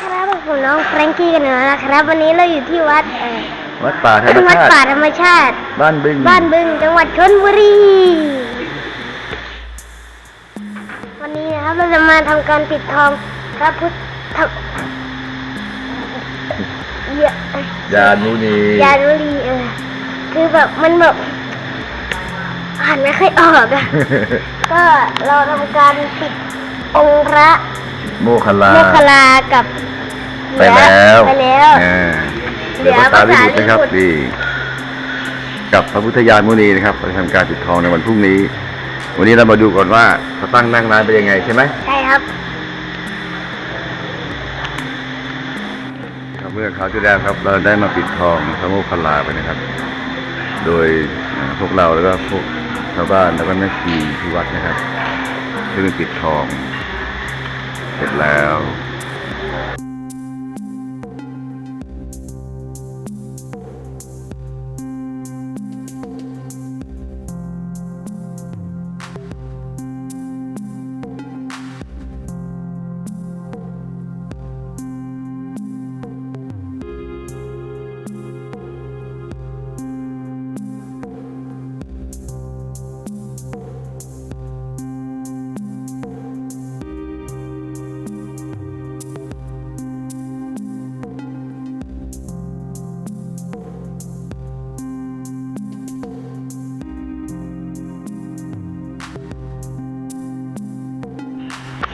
ครับผมน้องแฟรงกี้กันนะครับ วันนี้เราอยู่ที่วัดเอ่อวัดป่าธรรมวัดชาติป่าธรรมชาติ บ้านบึงบ้านบึงจังหวัดชลบุรี วันนี้นะครับเราจะมาทำการปิดทองพระพุทธเยอะยานุนียานุรีเออคือแบบมันแบบอ่านไม่ค่อยออกอะ ก็เราทำการปิดองค์พระ โมคคลลา โมคคลลากับไปแล้วไปแล้วอ่าเหลืเดี๋ยวอพระสารีบุตรพระสารีบุตรนะครับดีกับพระพุทธญาณมุนีนะครับเราจะทำการปิดทองในวันพรุ่งนี้ วันนี้เรามาดูก่อนว่าเขาตั้งนั่งร้านเป็นยังไงใช่ไหมใช่ครับครับเมื่อคราวที่แล้วครับ เราได้มาปิดทองพระโมคคัลลาไปนะครับ โดยอ่าพวกเราแล้วก็พวกชาวบ้านแล้วก็แม่ชีที่วัดนะครับซึ่งปิดทอง เสร็จแล้ว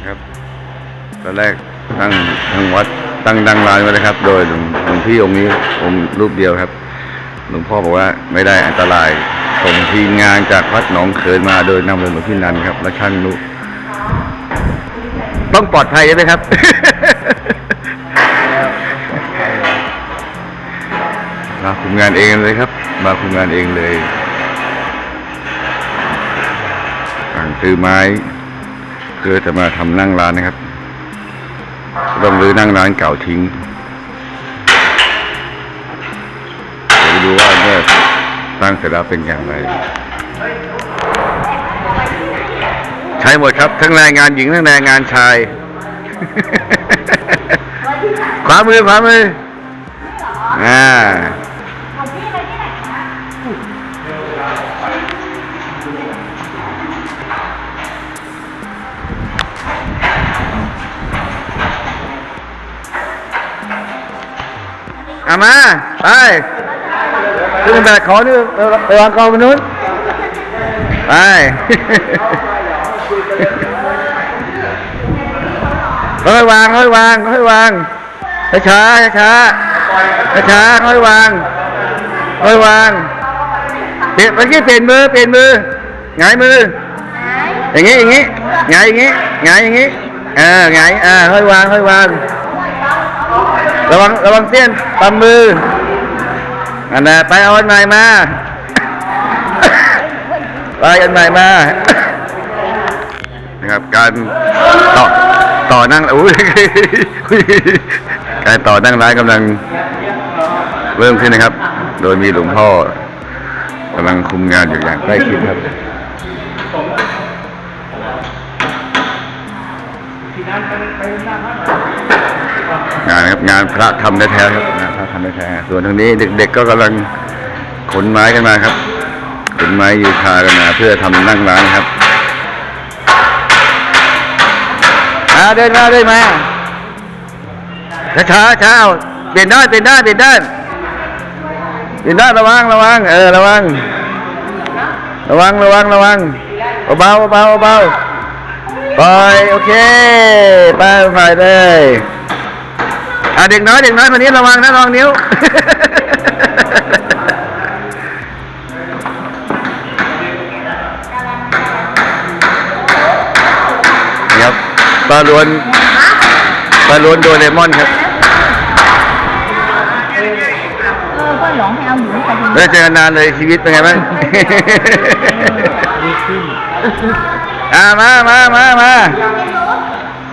ครับตอนแรกตั้งทางวัดตั้งดังร้านไว้นะครับ โดยหลวงหลวงพี่องค์นี้องค์รูปเดียวครับหลวงพ่อบอกว่าไม่ได้อันตรายส่งทีมงานจากวัดหนองเขินมาโดยนำโดยหลวงพี่นันครับ และช่างนุต้องปลอดภัยใช่ไหมครับมาคุมงานเองเลยครับ มาคุมงานเองเลยสั่งซื้อไม้ เพื่อจะมาทำนั่งร้านนะครับต้องรื้อนั่งร้านเก่าทิ้งเดี๋ยวไปดูว่าเมื่อตั้งเสร็จแล้วเป็นอย่างไร ใช้หมดครับ ทั้งแรงงานหญิงทั้งแรงงานชาย ขวามือขวามืออ่า เอามาไปขึ้นแบกขอนี่ไปวางกองบนนู้นไปค่อยวางค่อยวางค่อยวางช้าช้าช้าช้าค่อยวางค่อยวางเปลี่ยนเมื่อกี้เปลี่ยนมือเปลี่ยนมือหงายมืออย่างงี้อย่างงี้หงายอย่างงี้หงายอย่างงี้เออหงายอ่าค่อยวางค่อยวาง ระวังระวังเสี้ยนตำมืออันน่ะไปเอาอันใหม่มา ไปอันใหม่มา นะครับ การต่อต่อนั่งอุ้ยการต่อนั่งร้านกำลังเริ่มขึ้นนะครับ โดยมีหลวงพ่อกำลังคุมงานอยู่อย่างใกล้ชิดครับง งานครับงานพระทำแท้ๆครับงานพระทำแท้ๆส่วนทางนี้เด็ก ๆ ก็กำลังขนไม้กันมาครับขนไม้ยูคากันมาเพื่อทำนั่งร้านครับอาเดินมาเดินมาช้าๆช้าเอาเปลี่ยนด้านเปลี่ยนด้านเปลี่ยนด้านเปลี่ยนด้านระวังระวังเออระวัง ระวังระวังระวังเบาเบาเบาๆปล่อยโอเคไปไปเลย อะเด็กน้อยเด็กน้อยคนนี้ระวังนะระวังนิ้วนี่ครับปลาล้วนปลาล้วนโดเรมอนครับเออก็หลงให้เอาหญิงไปดูไม่ได้เจอกันนานเลยชีวิตเป็นไงบ้าง อ่ามามามามา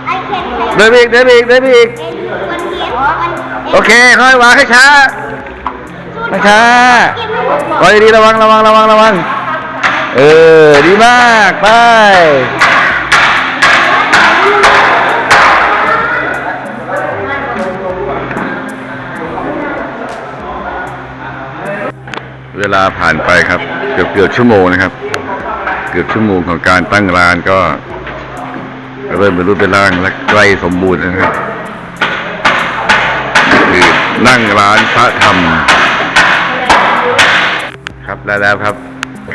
ไอเคนเคนเดินไปอีกเดินไปอีกเดินไปอีกมันเขียนมัน โอเคค่อยวางให้ช้าให้ช้าคอยดีระวังระวังระวังระวัง เออ ดีมาก ไป เวลาผ่านไปครับ เกือบเกือบชั่วโมงนะครับ เกือบชั่วโมงของการตั้งร้านก็เริ่มเป็นรูปเป็นร่างและใกล้สมบูรณ์นะครับ นั่งร้านพระธรรม ครับได้แล้วครับ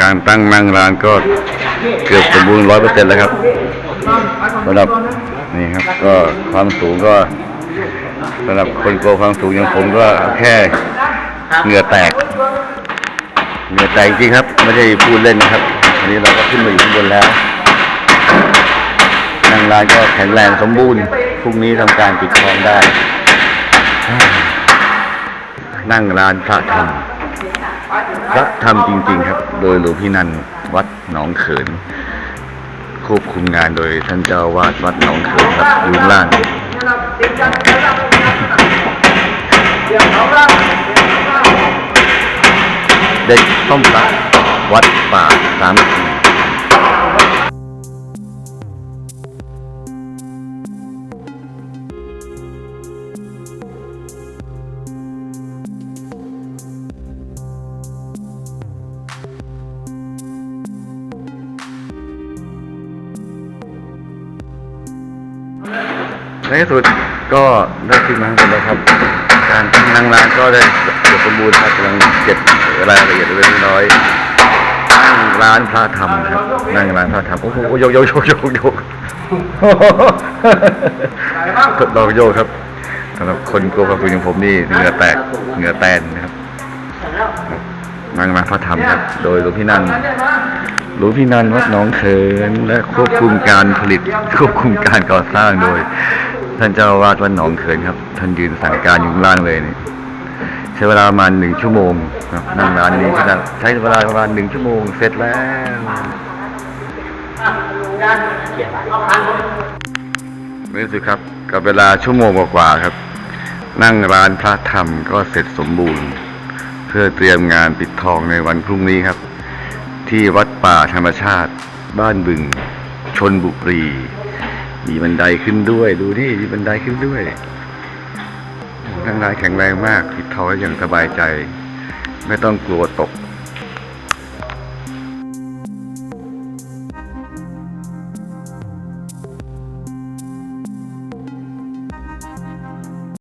การตั้งนั่งร้านก็เกือบสมบูรณ์ร้อยเปอร์เซ็นต์แล้วครับสำหรับนี่ครับ ก็ความสูงก็สำหรับคนโกความสูงอย่างผมก็แค่เหงื่อแตก เหงื่อแตกจริงครับ ไม่ได้พูดเล่นนะครับอันนี้เราก็ขึ้นมาอยู่ข้างบนแล้วนั่งร้านก็แข็งแรงสมบูรณ์พรุ่งนี้ทำการปิดทองได้ นั่งร้านพระธรรม พระธรรมจริง ๆ ครับ โดยหลวงพี่นันวัดหนองเขิน ควบคุมงานโดยท่านเจ้าวาดวัดหนองเขินครับยู่ข้างล่างเด็กต้มตักวัดป่าสามขี ในที่สุดก็ได้ขึ้นมากันแล้วครับ การตั้งนั่งร้านก็ได้เกือบสมบูรณ์ครับกำลังเก็บรายละเอียดเล็กน้อยนั่งร้านพระธรรมครับนั่งร้านพระธรรมโอ้โหโยกโยกโยกโยกโยกทดลองโยกครับสำหรับคนโกลัวความสูอย่างผมนี่เหงื่อแตกเหงื่อแตนนะครับนั่งร้านพระธรรมครับ โดยหลวงพี่นันหลวงพี่นันวัดหนองเขินและควบคุมการผลิตควบคุมการก่อสร้างโดย ท่านเจ้าอาวาดวัดหนองเขินครับ ท่านยืนสั่งการอยู่ข้างล่างเลยนี่ใช้เวลาประมาณหนึ่งชั่วโมงครับนั่งร้านนี้ใช้เวลาประมาณหนึ่งชั่วโมงเสร็จแล้วนี่สิครับกับเวลาชั่วโมงกว่าๆครับ นั่งร้านพระธรรมก็เสร็จสมบูรณ์ เพื่อเตรียมงานปิดทองในวันพรุ่งนี้ครับ ที่วัดป่าธรรมชาติ บ้านบึงชนบุรี มีบันไดขึ้นด้วย ดูนี่มีบันไดขึ้นด้วยร่างกายแข็งแรงมากปิดทอยอย่างสบายใจ ไม่ต้องกลัวตก